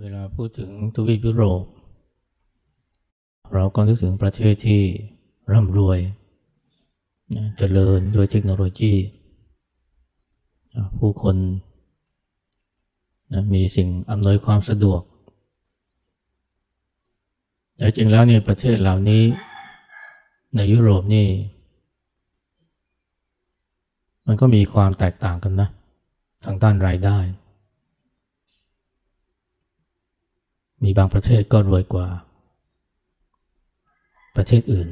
เวลาพูดถึงทวีปยุโรป เราก็นึกถึงประเทศที่ร่ำรวยเจริญด้วยเทคโนโลยี ผู้คนนะมีสิ่งอำนวยความสะดวก แต่จริงแล้วเนี่ยประเทศเหล่านี้ในยุโรปนี่ มันก็มีความแตกต่างกันนะ ทางด้านรายได้ มีบางประเทศก็รวยกว่า ประเทศอื่น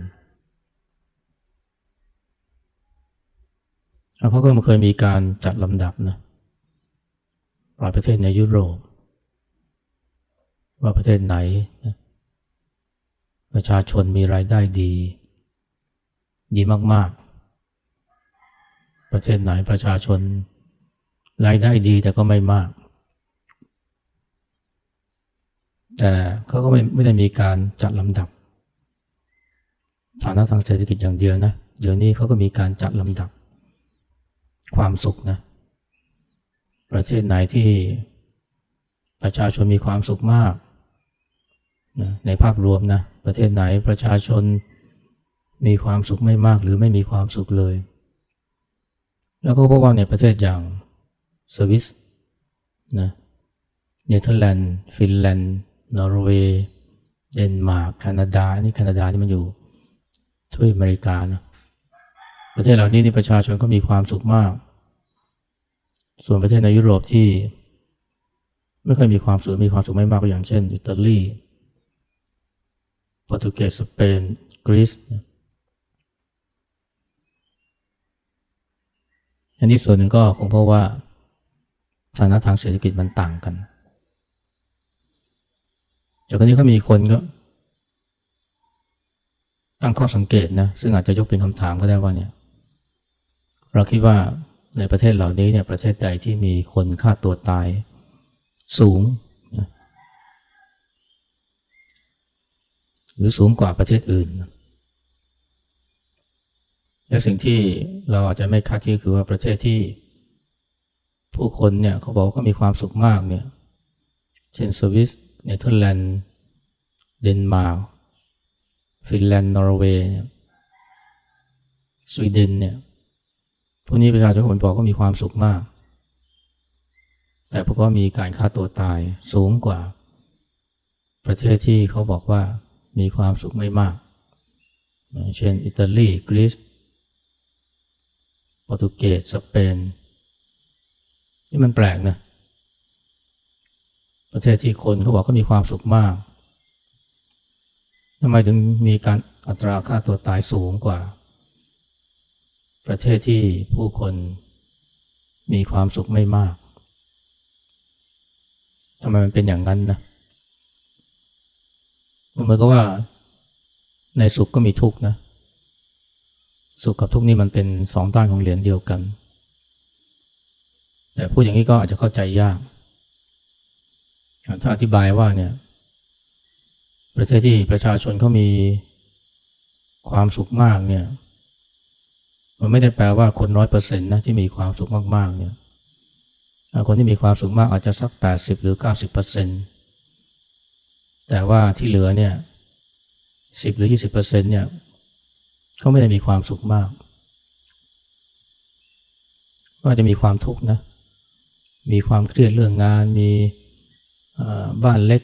เขาก็เคยมีการจัดลำดับนะหลายประเทศในยุโรป ว่าประเทศไหน ประชาชนมีรายได้ดี ดีมาก ๆ ประเทศไหนประชาชนรายได้ดีแต่ก็ไม่มาก แต่เขาก็ไม่ไม่ได้มีการจัดลำดับฐานะทางเศรษฐกิจอย่างเดียวนะเดี๋ยวนี้เขาก็มีการจัดลำดับ ความสุขนะประเทศไหนที่ประชาชนมีความสุขมากนะในภาพรวมนะประเทศไหนประชาชนมีความสุขไม่มากหรือไม่มีความสุขเลย แล้วก็พบว่าในประเทศอย่างสวิสนะเนเธอร์แลนด์ ฟินแลนด์ นอร์เวย์เดนมาร์กแคนาดา นี่แคนาดานี่มันอยู่ทวีปอเมริกานะประเทศเหล่านี้นี่ประชาชนก็มีความสุขมาก ส่วนประเทศในยุโรปที่ ไม่ค่อยมีความสุขมีความสุขไม่มากก็อย่างเช่น อิตาลีโปรตุเกสสเปนกรีซอันนี้ส่วนหนึ่งก็คงเพราะว่าฐานะทางเศรษฐกิจมันต่างกัน จากนี้ก็มีคนก็ ตั้งข้อสังเกตนะซึ่งอาจจะยกเป็นคำถามก็ได้ว่าเนี่ย เราคิดว่าในประเทศเหล่านี้เนี่ยประเทศใดที่มีคนฆ่าตัวตายสูงนะหรือสูงกว่าประเทศอื่นนะและสิ่งที่เราอาจจะไม่คาดคิดคือว่าประเทศที่ผู้คนเนี่ยเขาบอกว่ามีความสุขมากเนี่ย เช่นสวิส เนเธอร์แลนด์ เดนมาร์ก ฟินแลนด์ นอร์เวย์สวีเดนเนี่ย พวกนี้ประชาชนคนบอกก็มีความสุขมาก แต่พวกก็มีการฆ่าตัวตายสูงกว่า ประเทศที่เขาบอกว่ามีความสุขไม่มาก เช่น อิตาลี กรีซ โปรตุเกส สเปนนี่มันแปลกนะ ประเทศที่คนเขาบอกเขามีความสุขมากทำไมถึงมีการอัตราค่าตัวตายสูงกว่า ประเทศที่ผู้คนมีความสุขไม่มากทำไมมันเป็นอย่างนั้นนะเหมือนกับว่าในสุขก็มีทุกข์นะ สุขกับทุกข์นี่มันเป็นสองด้านของเหรียญเดียวกัน แต่พูดอย่างนี้ก็อาจจะเข้าใจยาก ถ้าอธิบายว่าเนี่ย ประเทศที่ประชาชนเขามีความสุขมากเนี่ย มันไม่ได้แปลว่าคนร้อยเปอร์เซ็นต์นะที่มีความสุขมากๆเนี่ยคนที่มีความสุขมากอาจจะสักแปดสิบหรือเก้าสิบเปอร์เซ็นต์แต่ว่าที่เหลือเนี่ยสิบหรือยี่สิบเปอร์เซ็นต์เนี่ยเขาไม่ได้มีความสุขมาก ก็จะมีความทุกข์นะ มีความเครียดเรื่องงาน มี บ้านเล็ก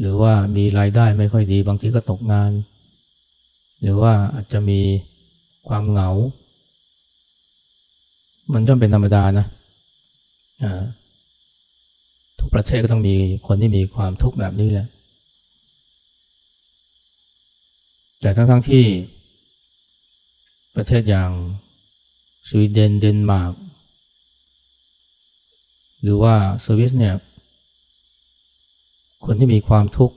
หรือว่ามีรายได้ไม่ค่อยดี บางทีก็ตกงาน หรือว่าอาจจะมีความเหงา มันย่อมเป็นธรรมดานะทุกประเทศก็ต้องมีคนที่มีความทุกข์แบบนี้แหละ แต่ทั้งทั้งที่ประเทศอย่างสวีเดนเดนมาร์ก หรือว่าสวิสเนี่ย คนที่มีความทุกข์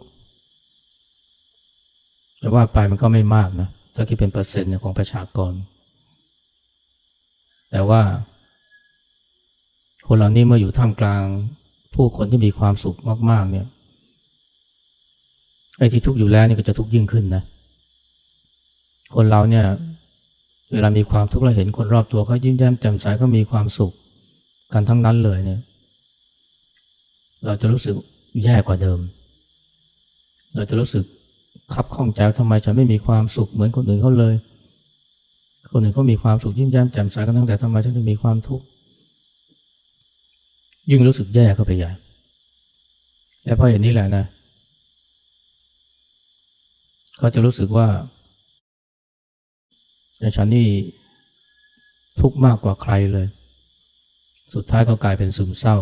แต่ว่าไปมันก็ไม่มากนะถ้าคิดเป็นเปอร์เซ็นต์ของประชากร แต่ว่า คนเหล่านี้เมื่ออยู่ท่ามกลาง ผู้คนที่มีความสุขมาก ๆ เนี่ยไอ้ที่ทุกข์อยู่แล้วนี่ก็จะทุกข์ยิ่งขึ้นนะคนเราเนี่ย เวลามีความทุกข์เราเห็นคนรอบตัวเขายิ้มแย้มแจ่มใสเขามีความสุข กันทั้งนั้นเลยเนี่ย เราจะรู้สึกแย่กว่าเดิม เราจะรู้สึกขับข้องใจทำไมฉันไม่มีความสุขเหมือนคนอื่นเขาเลย คนอื่นเขามีความสุขยิ้มแย้มแจ่มใสกันตั้งแต่ทำไมฉันถึงมีความทุกข์ยิ่งรู้สึกแย่เข้าไปใหญ่และเพราะอย่างนี้แหละนะเขาจะรู้สึกว่าแต่ฉันนี่ทุกข์มากกว่าใครเลย สุดท้ายก็กลายเป็นซึมเศร้า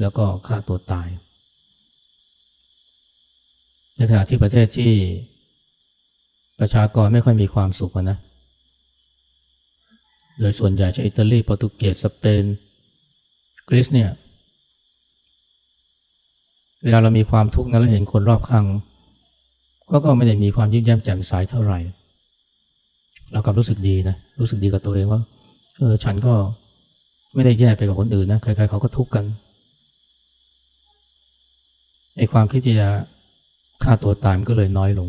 แล้วก็ฆ่าตัวตาย ในขณะที่ประเทศที่ประชากรไม่ค่อยมีความสุขนะ โดยส่วนใหญ่เชอิตาลีโปรตุเกสสเปนกรีซเนี่ย เวลาเรามีความทุกข์นั้นเราเห็นคนรอบข้างก็ก็ไม่ได้มีความยิ้มแย้มแจ่มใสเท่าไหร่ เรากลับรู้สึกดีนะ รู้สึกดีกับตัวเองว่า เออ ฉันก็ไม่ได้แย่ไปกับคนอื่นนะ ใครๆเขาก็ทุกข์กัน ไอ้ความคิดที่จะฆ่าตัวตายมันก็เลยน้อยลง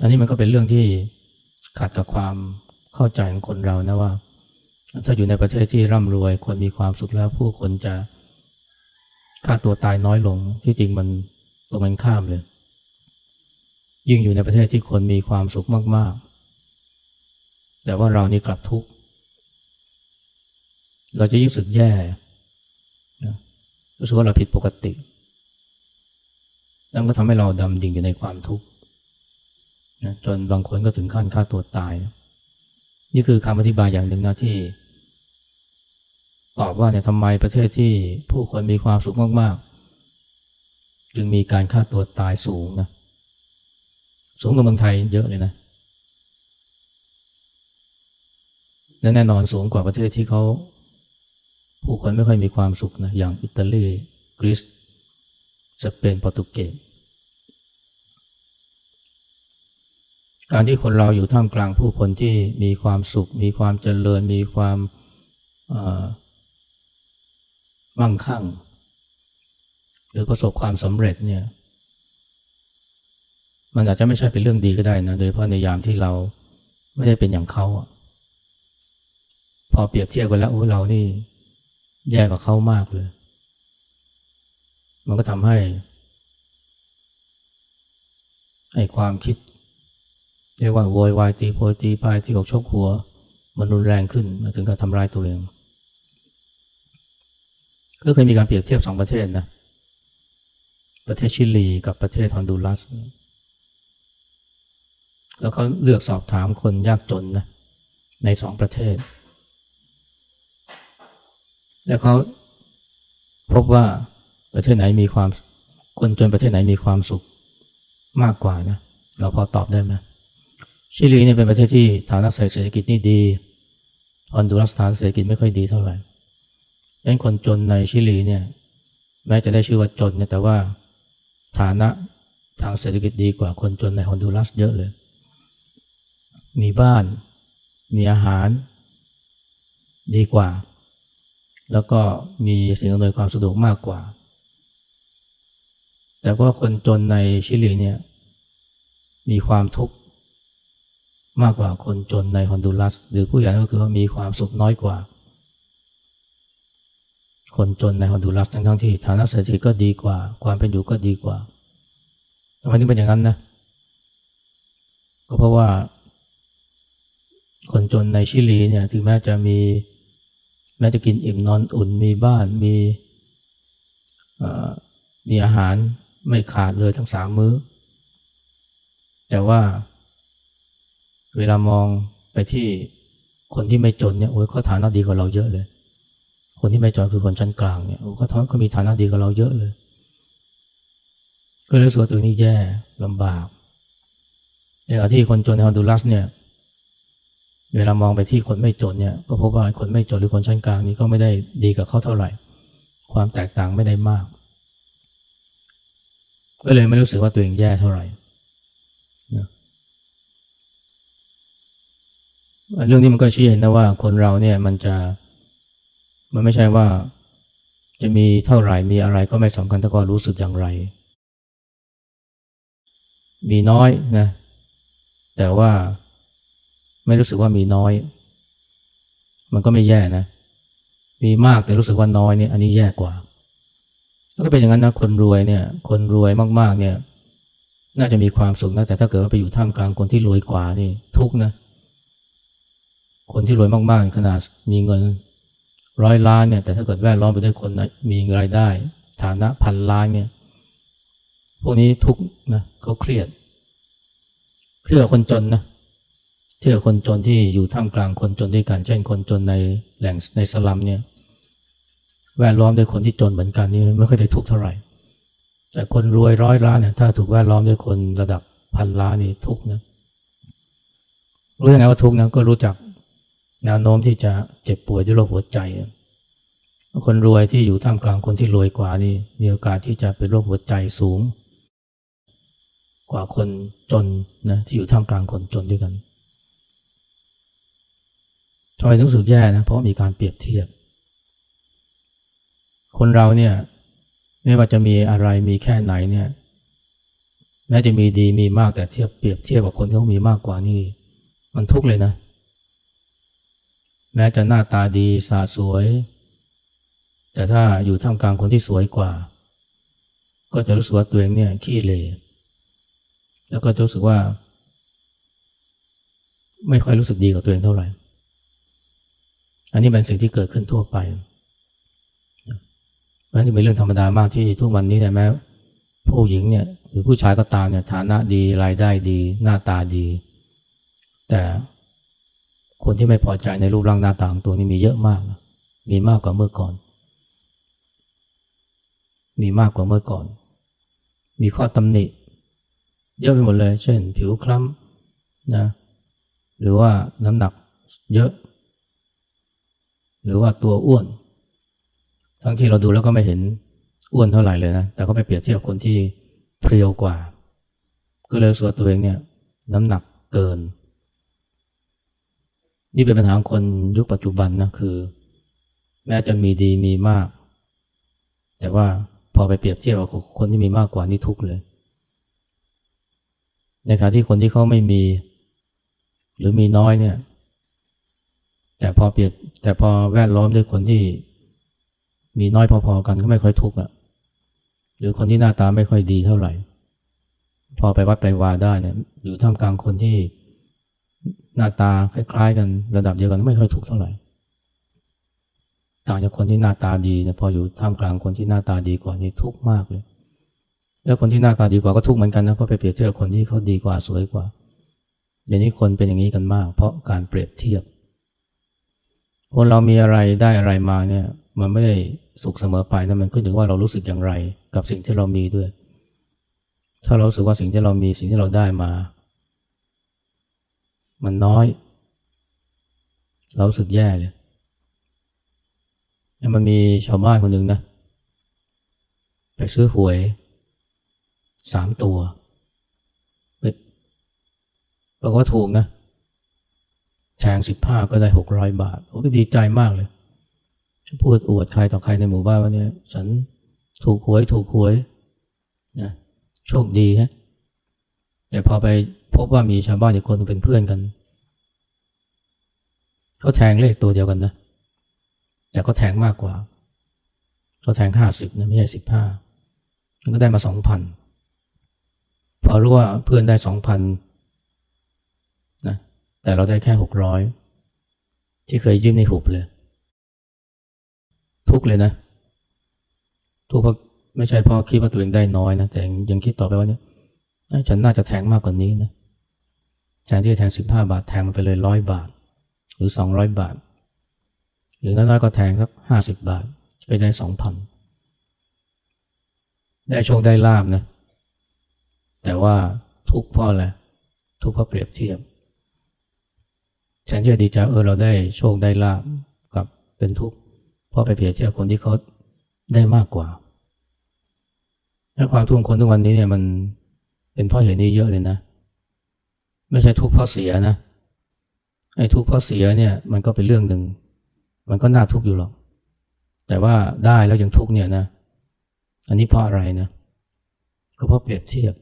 อันนี้มันก็เป็นเรื่องที่ขัดกับความเข้าใจของคนเรานะว่า ถ้าอยู่ในประเทศที่ร่ำรวย คนมีความสุขแล้วผู้คนจะฆ่าตัวตายน้อยลง ที่จริงมันตรงกันข้ามเลย ยิ่งอยู่ในประเทศที่คนมีความสุขมากๆ แต่ว่าเรานี่กลับทุกข์ เราจะยิ่งสึกแย่ รู้สึกว่าเราผิดปกติ แล้วก็ทำให้เราดำดิ่งอยู่ในความทุกข์นะจนบางคนก็ถึงขั้นฆ่าตัวตาย นี่คือคำอธิบายอย่างหนึ่งนะที่ ตอบว่าเนี่ยทำไมประเทศที่ผู้คนมีความสุขมากๆ จึงมีการฆ่าตัวตายสูงนะสูงกว่าเมืองไทยเยอะเลยนะและแน่นอนสูงกว่าประเทศที่เขา ผู้คนไม่ค่อยมีความสุขนะอย่างอิตาลีกรีซสเปนโปรตุเกสการที่คนเราอยู่ท่ามกลางผู้คนที่มีความสุข มีความเจริญ มีความมั่งคั่ง หรือประสบความสำเร็จเนี่ยมันอาจจะไม่ใช่เป็นเรื่องดีก็ได้นะ โดยเพราะในยามที่เราไม่ได้เป็นอย่างเขาพอเปรียบเทียบกันแล้วโอ้เรานี่ แย่กว่าเขามากเลย มันก็ทำให้ให้ความคิดเรียกว่าโวยวายตีโพยตีพายที่อกชกหัว มันรุนแรงขึ้นถึงกับทำร้ายตัวเอง ก็เคยมีการเปรียบเทียบสองประเทศนะ ประเทศชิลีกับประเทศฮอนดูรัส แล้วเขาเลือกสอบถามคนยากจนนะในสองประเทศ แล้วเขาพบว่าประเทศไหนมีความคนจนประเทศไหนมีความสุขมากกว่านะเราพอตอบได้ไหมชิลีเนี่ยเป็นประเทศที่ฐานะเศรษฐกิจนี่ดีฮอนดูรัสฐานเศรษฐกิจไม่ค่อยดีเท่าไหร่ดังนั้นคนจนในชิลีเนี่ยแม้จะได้ชื่อว่าจนเนี่ยแต่ว่าฐานะทางเศรษฐกิจดีกว่าคนจนในฮอนดูรัสเยอะเลย มีบ้าน มีอาหาร ดีกว่า แล้วก็มีสิ่งอำนวยความสะดวกมากกว่า แต่ว่าคนจนในชิลีเนี่ยมีความทุกข์มากกว่าคนจนในฮอนดูรัส หรือผู้ใหญ่ก็คือว่ามีความสุขน้อยกว่า คนจนในฮอนดูรัสทั้งทั้งที่ฐานะเศรษฐกิจก็ดีกว่า ความเป็นอยู่ก็ดีกว่าทำไมถึงเป็นอย่างนั้นนะ ก็เพราะว่า คนจนในชิลีเนี่ยถึงแม้จะมี แม้จะกินอิ่มนอนอุ่นมีบ้านมีมีอาหารไม่ขาดเลยทั้งสามมื้อ แต่ว่าเวลามองไปที่คนที่ไม่จนเนี่ยโอ้ยเขาฐานะดีกว่าเราเยอะเลย คนที่ไม่จนคือคนชั้นกลางเนี่ยโอ้เขาท้อเขามีฐานะดีกว่าเราเยอะเลยก็เลยรู้สึกว่าตัวนี้แย่ลำบากในขณะที่คนจนในฮอนดูรัสเนี่ย เวลามองไปที่คนไม่จนเนี่ยก็พบว่าคนไม่จนหรือคนชั้นกลางนี้ก็ไม่ได้ดีกับเขาเท่าไหร่ ความแตกต่างไม่ได้มาก ก็เลยไม่รู้สึกว่าตัวเองแย่เท่าไหร่เรื่องนี้มันก็ชี้เห็นนะว่าคนเราเนี่ยมันจะมันไม่ใช่ว่า จะมีเท่าไหร่มีอะไรก็ไม่สำคัญแต่ก็รู้สึกอย่างไร มีน้อยนะ แต่ว่า ไม่รู้สึกว่ามีน้อย มันก็ไม่แย่นะ มีมากแต่รู้สึกว่าน้อยเนี่ย อันนี้แย่กว่าแล้วก็เป็นอย่างนั้นนะคนรวยเนี่ย คนรวยมากๆ เนี่ย น่าจะมีความสุขนะแต่ถ้าเกิดว่าไปอยู่ท่ามกลางคนที่รวยกว่านี่ ทุกนะ คนที่รวยมากๆขนาดมีเงินร้อยล้านเนี่ย แต่ถ้าเกิดแวดล้อมไปด้วยคนนะมีรายได้ ฐานะพันล้านเนี่ย พวกนี้ทุกนะเขาเครียดเครียดคนจนนะ เชื่อคนจนที่อยู่ท่ามกลางคนจนด้วยกัน เช่นคนจนในแหล่งในสลัมเนี่ยแวดล้อมด้วยคนที่จนเหมือนกันนี่ไม่ค่อยได้ทุกข์เท่าไหร่ แต่คนรวยร้อยล้านเนี่ยถ้าถูกแวดล้อมด้วยคนระดับพันล้านนี่ทุกข์นะรู้ยังไงว่าทุกข์นะก็รู้จักแนวโน้มที่จะเจ็บป่วยด้วยโรคหัวใจคนรวยที่อยู่ท่ามกลางคนที่รวยกว่านี่มีโอกาสที่จะเป็นโรคหัวใจสูง กว่าคนจนนะที่อยู่ท่ามกลางคนจนด้วยกัน ทำไมถึงสึกแย่นะเพราะมีการเปรียบเทียบ คนเราเนี่ยไม่ว่าจะมีอะไรมีแค่ไหนเนี่ยแม้จะมีดีมีมากแต่เทียบเปรียบเทียบกับคนที่เขามีมากกว่านี่มันทุกข์เลยนะ แม้จะหน้าตาดีสะสวย แต่ถ้าอยู่ท่ามกลางคนที่สวยกว่า ก็จะรู้สึกว่าตัวเองเนี่ยขี้เหร่แล้วก็จะรู้สึกว่า ไม่ค่อยรู้สึกดีกับตัวเองเท่าไหร่ อันนี้เป็นสิ่งที่เกิดขึ้นทั่วไปเพราะนี่เป็นเรื่องธรรมดามากที่ทุกวันนี้เนี่ยแม้ผู้หญิงเนี่ยหรือผู้ชายก็ตามเนี่ยฐานะดีรายได้ดี หน้าตาดี แต่คนที่ไม่พอใจในรูปร่างหน้าตาของตัวนี้มีเยอะมาก มีมากกว่าเมื่อก่อน มีมากกว่าเมื่อก่อน มีข้อตำหนิ เยอะไปหมดเลย เช่น ผิวคล้ำนะหรือว่าน้ำหนักเยอะ หรือว่าตัวอ้วน ทั้งที่เราดูแล้วก็ไม่เห็นอ้วนเท่าไหร่เลยนะ แต่ก็ไปเปรียบเทียบคนที่เพรียวกว่า ก็เลยสึกว่าตัวเองเนี่ย น้ำหนักเกิน นี่เป็นปัญหาของคนยุคปัจจุบันนะคือ แม้จะมีดีมีมาก แต่ว่าพอไปเปรียบเทียบกับคนที่มีมากกว่านี่ทุกเลย ในขณะที่คนที่เขาไม่มี หรือมีน้อยเนี่ย แต่พอเปรียบแต่พอแวดล้อมด้วยคนที่มีน้อยพอๆกันก็ไม่ค่อยทุกข์อะ หรือคนที่หน้าตาไม่ค่อยดีเท่าไหร่ พอไปวัดไปวาได้เนี่ยอยู่ท่ามกลางคนที่หน้าตาคล้ายๆ กันระดับเดียวกันไม่ค่อยทุกข์เท่าไหร่ต่างจากคนที่หน้าตาดีเนี่ยพออยู่ท่ามกลางคนที่หน้าตาดีกว่านี่ทุกข์มากเลย แล้วคนที่หน้าตาดีกว่าก็ทุกข์เหมือนกันนะเพราะไปเปรียบเทียบคนที่เขาดีกว่าสวยกว่าเดี๋ยวนี้คนเป็นอย่างนี้กันมาก เพราะการเปรียบเทียบ คนเรามีอะไรได้อะไรมาเนี่ย มันไม่ได้สุขเสมอไปนะมันขึ้นถึงว่าเรารู้สึกอย่างไร กับสิ่งที่เรามีด้วย ถ้าเราสึกว่าสิ่งที่เรามีสิ่งที่เราได้มา มันน้อย เราสึกแย่เลยมันมีชาวบ้านคนหนึ่งนะไปซื้อหวยสามตัวบอกว่าถูกนะ แทงสิบห้าก็ได้หกร้อยบาทโอ้ก็ดีใจมากเลยพูดอวดใครต่อใครในหมู่บ้านว่าเนี่ยฉันถูกหวยถูกหวยนะโชคดีฮะแต่พอไปพบว่ามีชาวบ้านอีกคนเป็นเพื่อนกันเขาแทงเลขตัวเดียวกันนะ แต่เขาแทงมากกว่าเขาแทงห้าสิบนะไม่ใช่สิบห้ามันก็ได้มาสองพันพอรู้ว่าเพื่อนได้สองพัน แต่เราได้แค่หกร้อยที่เคยยืมในหุบเลย ทุกเลยนะทุกเพราะไม่ใช่เพราะคิดว่าตัวเองได้น้อยนะแต่ยังคิดต่อไปว่าเนี่ยฉันน่าจะแทงมากกว่านี้นะแทนที่จะแทงสิบห้าบาทแทงมันไปเลยร้อยบาท หรือสองร้อยบาท หรือน้อยๆก็แทงสักห้าสิบบาทก็ได้สองพันได้โชคได้ลาบนะ แต่ว่าทุกเพราะอะไรทุกเพราะเปรียบเทียบ แทนที่จะดีใจเออเราได้โชคได้ลาบกับเป็นทุกข์เพราะไปเปรียบเทียบคนที่เขาได้มากกว่าและความทุกข์คนทุกวันนี้เนี่ยมันเป็นเพราะเหตุนี้เยอะเลยนะ ไม่ใช่ทุกข์เพราะเสียนะไอ้ทุกข์เพราะเสียเนี่ยมันก็เป็นเรื่องหนึ่ง มันก็น่าทุกข์อยู่หรอก แต่ว่าได้แล้วยังทุกข์เนี่ยนะ อันนี้เพราะอะไรนะก็เพราะเปรียบเทียบ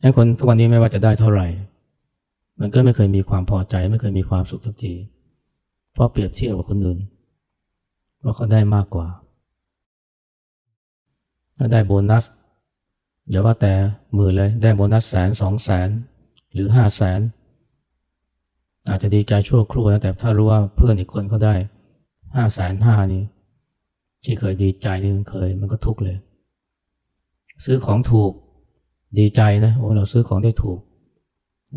ให้คนทุกวันนี้ไม่ว่าจะได้เท่าไหร่ มันก็ไม่เคยมีความพอใจ ไม่เคยมีความสุขสักทีเพราะเปรียบเทียบกับคนอื่นเพราเขาได้มากกว่า ถ้าได้โบนัสอย่าว่าแต่หมื่นเลยได้โบนัสแสนสองแสนหรือห้าแสนอาจจะดีใจชั่วครู่นะแต่ถ้ารู้ว่าเพื่อนอีกคนเขาได้ห้าแสนห้านี่ที่เคยดีใจนี่มันเคยมันก็ทุกข์เลย ซื้อของถูกดีใจนะโอ้เราซื้อของได้ถูก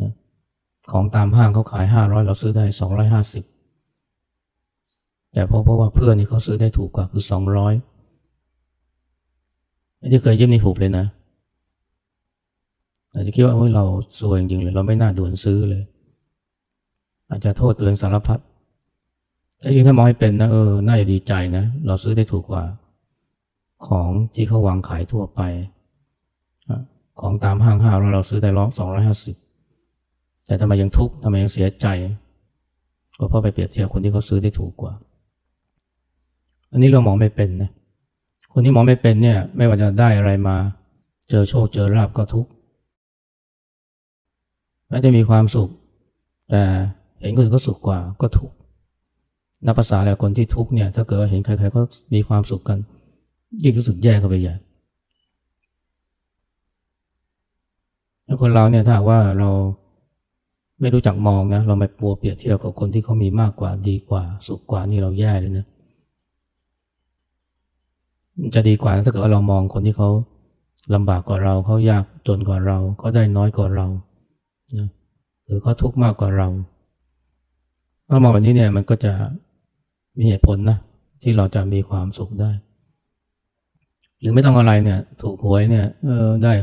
นะ ของตามห้างเขาขายห้าร้อยเราซื้อได้สองร้อยห้าสิบแต่เพราะเพราะว่าเพื่อนนี่เขาซื้อได้ถูกกว่าคือสองร้อยที่เคยยืมนี่ถูกเลยนะอาจจะคิดว่าเฮ้ยเราซวยจริงเลย เราไม่น่าด่วนซื้อเลย อาจจะโทษตัวเองสารพัดแต่จริงถ้ามองให้เป็นนะเออน่าจะดีใจนะ เราซื้อได้ถูกกว่า ของที่เขาวางขายทั่วไป ของตามห้างห้าเราเราซื้อได้ร้อยสองร้อยห้าสิบ แต่ทำไมยังทุกข์ทำไมยังเสียใจก็เพราะไปเปรียบเทียบคนที่เขาซื้อได้ถูกกว่า อันนี้เรามองไม่เป็นนะคนที่มองไม่เป็นเนี่ย ไม่ว่าจะได้อะไรมา เจอโชคเจอลาบก็ทุกข์แม้วจะมีความสุข แต่เห็นคนอื่นก็สุขกว่าก็ทุกข์นับภาษาแล้วคนที่ทุกข์เนี่ย ถ้าเกิดว่าเห็นใครๆก็มีความสุขกัน ยิ่งรู้สึกแย่เข้าไปใหญ่แล้วคนเราเนี่ยถ้าว่าเรา ไม่รู้จักมองนะ เราไปปัวเปรียบเทียบกับคนที่เขามีมากกว่าดีกว่าสุขกว่านี่เราแย่เลยนะจะดีกว่าถ้าเกิดว่าเรามองคนที่เขาลำบากกว่าเราเขายากจนกว่าเราเขาได้น้อยกว่าเรานะหรือเขาทุกข์มากกว่าเราถ้ามองแบบนี้เนี่ยมันก็จะมีเหตุผลนะที่เราจะมีความสุขได้ หรือไม่ต้องอะไรเนี่ย ถูกหวยเนี่ยเออได้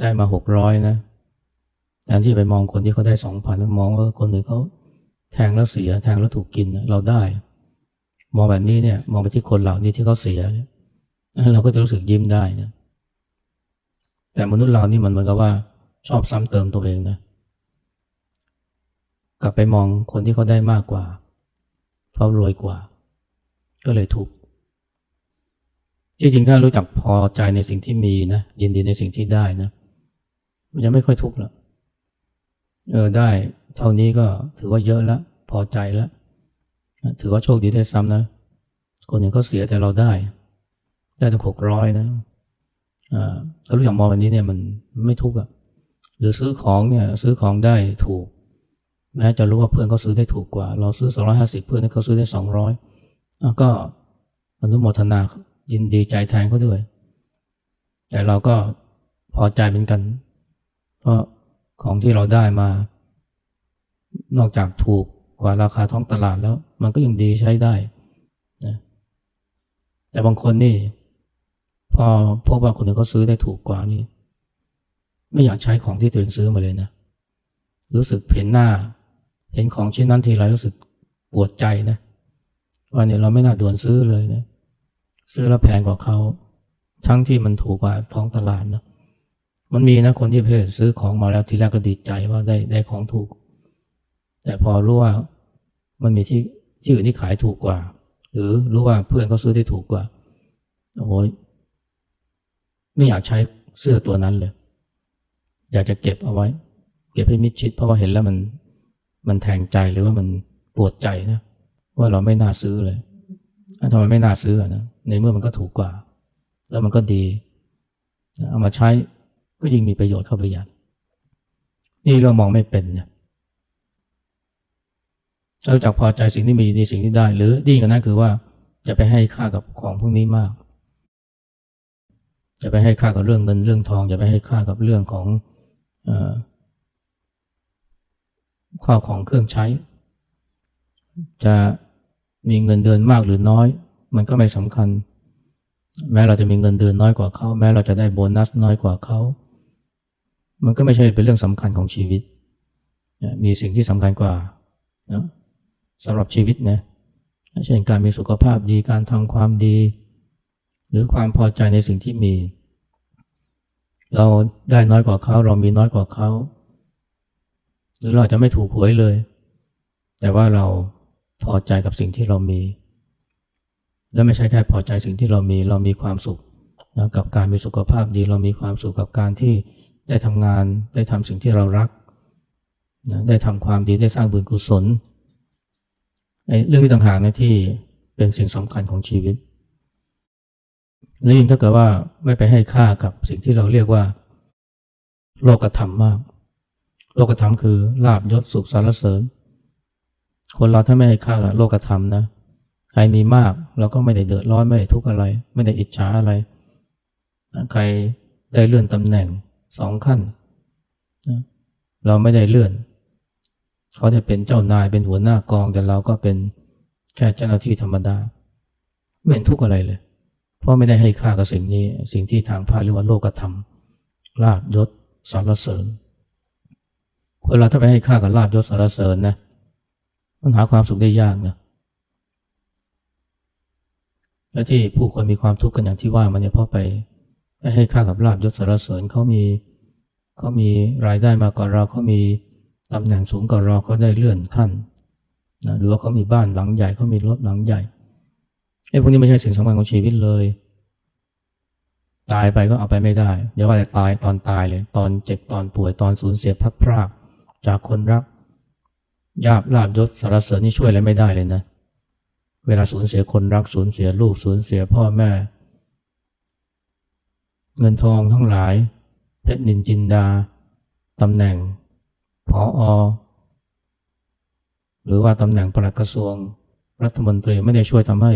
ได้มาหกร้อยนะ แทนที่ไปมองคนที่เขาได้สองพันมองว่าคนอื่นเขาแทงแล้วเสียแทงแล้วถูกกินเราได้ มองแบบนี้เนี่ย มองไปที่คนเหล่านี้ที่เขาเสียเราก็จะรู้สึกยิ้มได้นะแต่มนุษย์เรานี่มันเหมือนกับว่า ชอบซ้ำเติมตัวเองนะกลับไปมองคนที่เขาได้มากกว่าเขารวยกว่า ก็เลยทุกข์จริงๆถ้ารู้จักพอใจในสิ่งที่มีนะยินดีในสิ่งที่ได้นะมันจะไม่ค่อยทุกข์หรอก เออได้เท่านี้ก็ถือว่าเยอะแล้ว พอใจแล้ว ถือว่าโชคดีได้ซ้ำนะ คนหนึ่งเขาเสียแต่เราได้ ได้ถึงหกร้อยนะอ่าถ้ารู้จักมองแบบนี้เนี่ยมันไม่ทุกข์อะหรือซื้อของเนี่ยซื้อของได้ถูก แม้จะรู้ว่าเพื่อนเขาซื้อได้ถูกกว่า เราซื้อสองร้อยห้าสิบเพื่อนเขาซื้อได้สองร้อยก็อนุโมทนายินดีใจแทนเขาด้วย แต่เราก็พอใจเป็นกัน เพราะ ของที่เราได้มา นอกจากถูกกว่าราคาท้องตลาดแล้ว มันก็ยังดีใช้ได้นะแต่บางคนนี่ พอพบว่าคนอื่นเขาซื้อได้ถูกกว่านี่ ไม่อยากใช้ของที่ตัวเองซื้อมาเลยนะ รู้สึกเห็นหน้า เห็นของชิ้นนั้นทีไรรู้สึกปวดใจนะว่าเนี่ยเราไม่น่าด่วนซื้อเลยนะซื้อแล้วแพงกว่าเขาทั้งที่มันถูกกว่าท้องตลาดนะ มันมีนะคนที่เพศซื้อของมาแล้วทีแรกก็ดีใจว่าได้ได้ของถูก แต่พอรู้ว่ามันมีที่ที่อื่นที่ขายถูกกว่า หรือรู้ว่าเพื่อนเขาซื้อได้ถูกกว่าโอ้ยไม่อยากใช้เสื้อตัวนั้นเลย อยากจะเก็บเอาไว้ เก็บให้มิดชิดเพราะว่าเห็นแล้วมันมันแทงใจหรือว่ามันปวดใจนะว่าเราไม่น่าซื้อเลยทำไมไม่น่าซื้อนะในเมื่อมันก็ถูกกว่า แล้วมันก็ดีเอามาใช้ ก็ยิ่งมีประโยชน์เข้าไปอย่นี่เรามองไม่เป็นเนี่ยเราจากพอใจสิ่งที่มีในสิ่งที่ได้ หรือดีกว่านั้นคือว่าจะไปให้ค่ากับของพวกนี้มาก จะไปให้ค่ากับเรื่องเงินเรื่องทอง จะไปให้ค่ากับเรื่องของอข้าวของเครื่องใช้ จะมีเงินเดือนมากหรือน้อย มันก็ไม่สำคัญ แม้เราจะมีเงินเดือนน้อยกว่าเขา แม้เราจะได้โบนัสน้อยกว่าเขา มันก็ไม่ใช่เป็นเรื่องสำคัญของชีวิต มีสิ่งที่สำคัญกว่านะสำหรับชีวิตนะเช่นการมีสุขภาพดีการทำความดี หรือความพอใจในสิ่งที่มี เราได้น้อยกว่าเขา เรามีน้อยกว่าเขา หรือเราจะไม่ถูกหวยเลย แต่ว่าเราพอใจกับสิ่งที่เรามี และไม่ใช่แค่พอใจสิ่งที่เรามี เรามีความสุขนะกับการมีสุขภาพดี เรามีความสุขกับการที่ ได้ทำงานได้ทำสิ่งที่เรารักนะได้ทำความดีได้สร้างบุญกุศลไอ้เรื่องที่ต่างหากนะที่เป็นสิ่งสำคัญของชีวิตและยิ่งถ้าเกิดว่าไม่ไปให้ค่ากับสิ่งที่เราเรียกว่า โลกธรรมมาก โลกธรรมคือลาบยศสุขสารเสริญ คนเราถ้าไม่ให้ค่ากับโลกธรรมนะใครมีมากเราก็ไม่ได้เดือดร้อนไม่ได้ทุกข์อะไร ไม่ได้อิจฉาอะไร ใครได้เลื่อนตำแหน่ง สองขั้นนะเราไม่ได้เลื่อน เขาจะเป็นเจ้านายเป็นหัวหน้ากองแต่เราก็เป็นแค่เจ้าหน้าที่ธรรมดาไม่เห็นทุกข์อะไรเลย เพราะไม่ได้ให้ค่ากับสิ่งนี้ สิ่งที่ทางพระเรียกว่าโลกธรรมลาบยศสารเสริญคนเราถ้าไปให้ค่ากับลาบยศสารเสริญนะมันหาความสุขได้ยากนะและที่ผู้คนมีความทุกข์กันอย่างที่ว่ามันเนี่ยเพราะไป ให้ค่ากับลาบยศสารเสริญเขามีเขามีรายได้มากกว่าเราเขามีตำแหน่งสูงกว่าเราเขาได้เลื่อนขั้นนะหรือว่าเขามีบ้านหลังใหญ่เขามีรถหลังใหญ่ไอ้พวกนี้ไม่ใช่สิ่งสำคัญของชีวิตเลย ตายไปก็เอาไปไม่ได้อย่าว่าแต่ตายตอนตายเลย ตอนเจ็บตอนป่วยตอนสูญเสียพัดพรากจากคนรักยาบลาบยศสารเสริญนี่ช่วยอะไรไม่ได้เลยนะ เวลาสูญเสียคนรักสูญเสียลูกสูญเสียพ่อแม่ เงินทองทั้งหลาย เพชรนินจินดาตำแหน่งผออหรือว่าตำแหน่งปลัดกระทรวงรัฐมนตรีไม่ได้ช่วยทำให้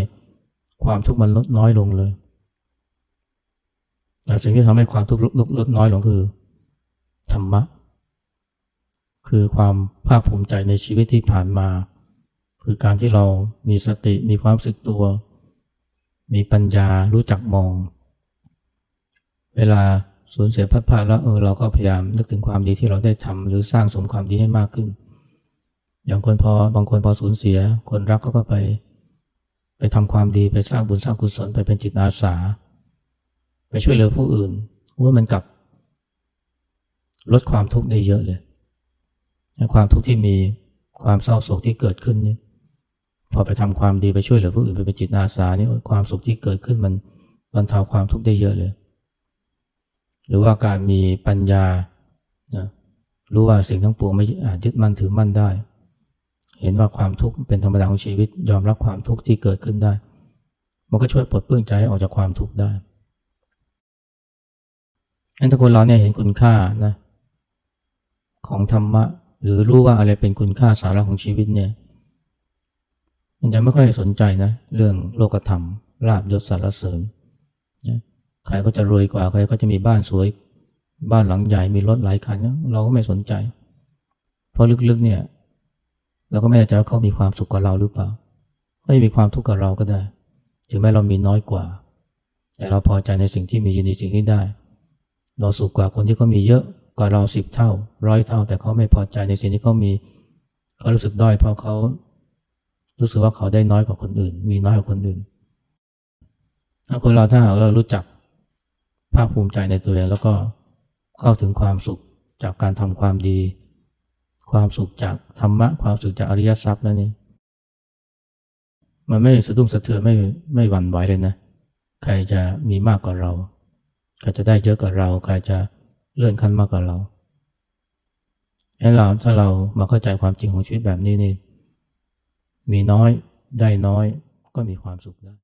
ความทุกข์มันลดน้อยลงเลย แต่สิ่งที่ทำให้ความทุกข์ลดลดน้อยลงคือ ธรรมะ คือความภาคภูมิใจในชีวิตที่ผ่านมา คือการที่เรามีสติมีความรู้สึกตัว มีปัญญารู้จักมอง เวลาสูญเสียพัดพลาดแล้วเออเราก็พยายามนึกถึงความดีที่เราได้ทำหรือสร้างสมความดีให้มากขึ้น อย่างคนพอบางคนพอสูญเสีย คนรักก็ก็ไป ไปทำความดีไปสร้างบุญสร้างกุศลไปเป็นจิตอาสา ไปช่วยเหลือผู้อื่นว่ามันกลับ ลดความทุกข์ได้เยอะเลยความทุกข์ที่มีความเศร้าโศกที่เกิดขึ้นนี่พอไปทำความดีไปช่วยเหลือผู้อื่นไปเป็นจิตอาสานี่ความสุขที่เกิดขึ้นมันบรรเทาความทุกข์ได้เยอะเลย หรือว่าการมีปัญญานะรู้ว่าสิ่งทั้งปวงไม่อาจยึดมั่นถือมั่นได้ เห็นว่าความทุกข์เป็นธรรมดาของชีวิต ยอมรับความทุกข์ที่เกิดขึ้นได้ มันก็ช่วยปลดเปลื้องใจออกจากความทุกข์ได้อันถ้าคนเราเนี่ยเห็นคุณค่านะของธรรมะ หรือรู้ว่าอะไรเป็นคุณค่าสาระของชีวิตเนี่ยมันจะไม่ค่อยสนใจนะ เรื่องโลกธรรมลาบยศสารเสริญนะ ใครก็จะรวยกว่าใครก็จะมีบ้านสวย บ้านหลังใหญ่มีรถหลายคันนะเราก็ไม่สนใจ เพราะลึกๆเนี่ยเราก็ไม่แน่ใจว่าเขามีความสุขกับเราหรือเปล่าเขาจะมีความทุกข์กับเราก็ได้ถึงแม้เรามีน้อยกว่า แต่เราพอใจในสิ่งที่มีอยินดีสิ่งที่ได้ เราสุขกว่าคนที่เขามีเยอะกว่าเราสิบเท่าร้อยเท่า แต่เขาไม่พอใจในสิ่งที่เขามีเขารู้สึกด้อยเพราะเขารู้สึกว่าเขาได้น้อยกว่าคนอื่น มีน้อยกว่าคนอื่นถ้าคนเราถ้าเรารู้จัก ภาคภูมิใจในตัวเองแล้วก็เข้าถึงความสุขจากการทำความดี ความสุขจากธรรมะ ความสุขจากอริยทรัพย์แล้วนี่มันไม่สะดุ้งสะเทือนไม่ไม่หวั่นไหวเลยนะ ใครจะมีมากกว่าเรา ใครจะได้เยอะกว่าเรา ใครจะเลื่อนขั้นมากกว่าเราให้เราถ้าเรามาเข้าใจความจริงของชีวิตแบบนี้นี่ มีน้อยได้น้อยก็มีความสุขได้